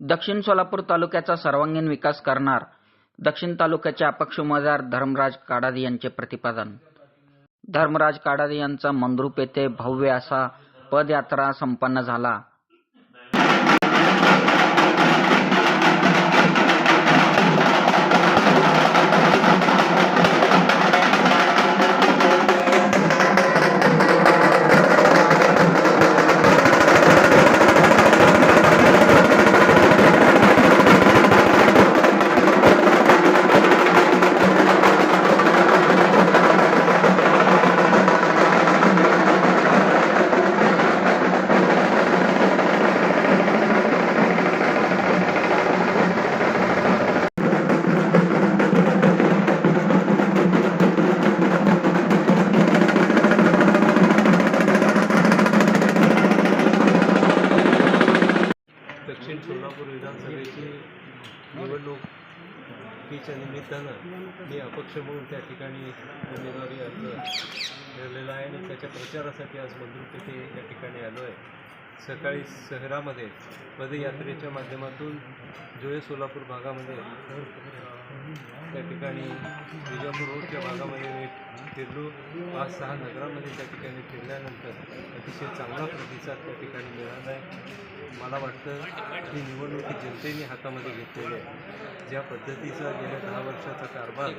दक्षिण सोलापूर तालुक्याचा सर्वांगीण विकास करणार दक्षिण तालुक्याचे अपक्ष उमेदवार धर्मराज काडादी यांचे प्रतिपादन. धर्मराज काडादी यांचा मंद्रुप येथे भव्य असा पदयात्रा संपन्न झाला. सोलापूर विधानसभेची निवडणुकीच्या निमित्तानं मी अपक्ष म्हणून त्या ठिकाणी उमेदवारी अर्ज ठरलेला आहे आणि त्याच्या प्रचारासाठी आज मंजूर तिथे या ठिकाणी आलो आहे. सकाळी शहरामध्ये पदयात्रेच्या माध्यमातून जुळे सोलापूर भागामध्ये त्या ठिकाणी विजापूर रोडच्या भागामध्ये मी फिरलो. पाच सहा नगरामध्ये त्या ठिकाणी फिरल्यानंतर अतिशय चांगला प्रतिसाद त्या ठिकाणी मिळाला आहे. मला वाटतं ही निवडणूक जनतेने हातामध्ये घेतलेली आहे. ज्या पद्धतीचा गेल्या दहा वर्षाचा कारभार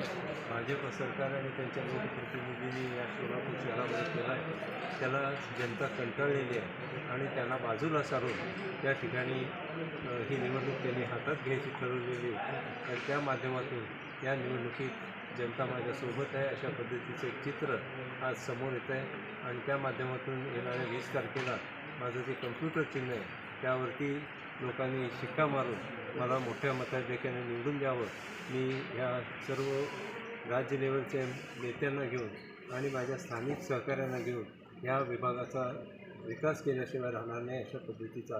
भाजप सरकार आणि त्यांच्या लोकप्रतिनिधींनी या सोलापूर शहरामध्ये केला आहे त्याला जनता कंटाळलेली आहे आणि त्यांना बाजूला सारून त्या ठिकाणी ही निवडणूक त्यांनी हातात घ्यायची ठरवलेली आहे. आणि त्या माध्यमातून या निवडणुकीत जनता माझ्यासोबत आहे. अशा पद्धतीचं एक चित्र आज समोर येत आहे. आणि त्या माध्यमातून येणाऱ्या वीस तारखेला माझं जे कम्प्युटर चिन्ह आहे त्यावरती लोकांनी शिक्का मारून मला मोठ्या मताधिक्याने निवडून द्यावं. मी ह्या सर्व राज्य लेवलच्या नेत्यांना घेऊन आणि माझ्या स्थानिक सहकाऱ्यांना घेऊन या विभागाचा विकास केल्याशिवाय राहणार नाही अशा पद्धतीचा